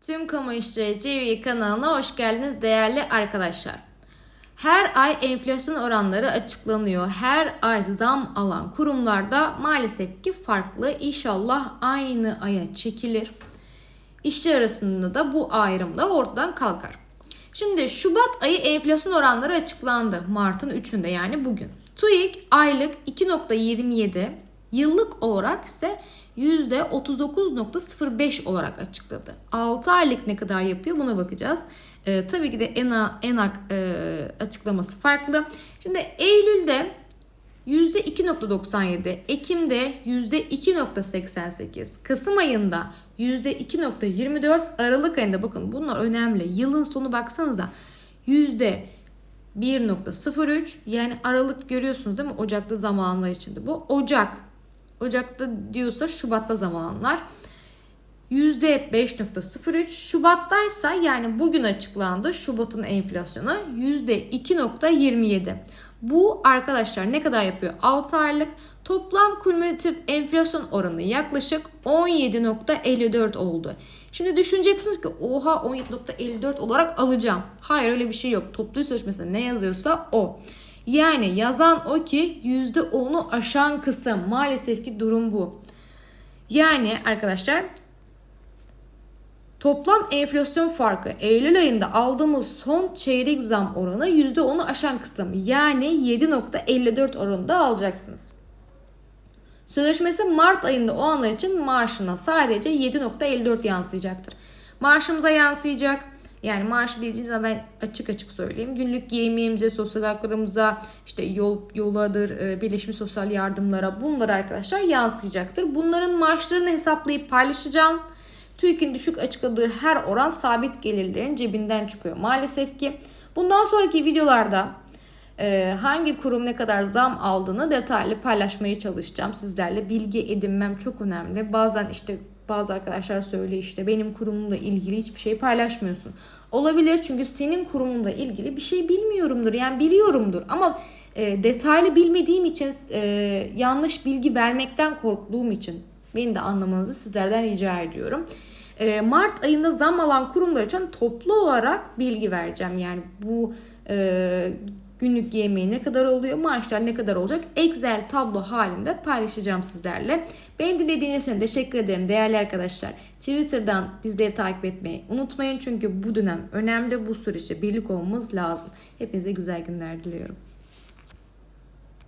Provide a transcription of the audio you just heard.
Tüm Kamu İşçileri TV kanalına hoş geldiniz değerli arkadaşlar. Her ay enflasyon oranları açıklanıyor. Her ay zam alan kurumlarda maalesef ki farklı. İnşallah aynı aya çekilir. İşçi arasında da bu ayrım da ortadan kalkar. Şimdi Şubat ayı enflasyon oranları açıklandı. Mart'ın 3'ünde yani bugün. TÜİK aylık 2.27, yıllık olarak ise %39.05 olarak açıkladı. 6 aylık ne kadar yapıyor buna bakacağız. Ee, tabii ki de ENA, ENAK e, açıklaması farklı. Şimdi Eylül'de %2.97, Ekim'de %2.88, Kasım ayında %2.24, Aralık ayında bakın bunlar önemli. Yılın sonu baksanıza %1.03 yani Aralık görüyorsunuz değil mi? Ocak'ta zamanlar içinde bu. Ocak. Ocak'ta diyorsa Şubat'ta zamanlar. %5.03 Şubat'taysa yani bugün açıklandı Şubat'ın enflasyonu %2.27. Bu arkadaşlar ne kadar yapıyor? 6 aylık toplam kumülatif enflasyon oranı yaklaşık 17.54 oldu. Şimdi düşüneceksiniz ki oha 17.54 olarak alacağım. Hayır öyle bir şey yok. Toplu sözleşmesinde ne yazıyorsa o. Yani yazan o ki %10'u aşan kısım. Maalesef ki durum bu. Yani arkadaşlar Toplam enflasyon farkı Eylül ayında aldığımız son çeyrek zam oranı %10'u aşan kısım yani 7.54 oranında alacaksınız. Sözleşmesi Mart ayında o anlar için maaşına sadece 7.54 yansıyacaktır. Maaşımıza yansıyacak. Yani maaş dediğim zaman ben açık açık söyleyeyim. Günlük yemeğimize, sosyal haklarımıza, işte yol yoladır, e, birleşmiş sosyal yardımlara bunlar arkadaşlar yansıyacaktır. Bunların maaşlarını hesaplayıp paylaşacağım. TÜİK'in düşük açıkladığı her oran sabit gelirlerin cebinden çıkıyor maalesef ki. Bundan sonraki videolarda e, hangi kurum ne kadar zam aldığını detaylı paylaşmaya çalışacağım sizlerle. Bilgi edinmem çok önemli. Bazen işte bazı arkadaşlar söylüyor işte benim kurumumla ilgili hiçbir şey paylaşmıyorsun. Olabilir çünkü senin kurumunla ilgili bir şey bilmiyorumdur. Yani biliyorumdur ama e, detaylı bilmediğim için e, yanlış bilgi vermekten korktuğum için beni de anlamanızı sizlerden rica ediyorum. E, Mart ayında zam alan kurumlar için toplu olarak bilgi vereceğim. Yani bu e, günlük yemeği ne kadar oluyor, maaşlar ne kadar olacak Excel tablo halinde paylaşacağım sizlerle. Beni dinlediğiniz için teşekkür ederim değerli arkadaşlar. Twitter'dan bizleri takip etmeyi unutmayın çünkü bu dönem önemli bu süreçte birlik olmamız lazım. Hepinize güzel günler diliyorum.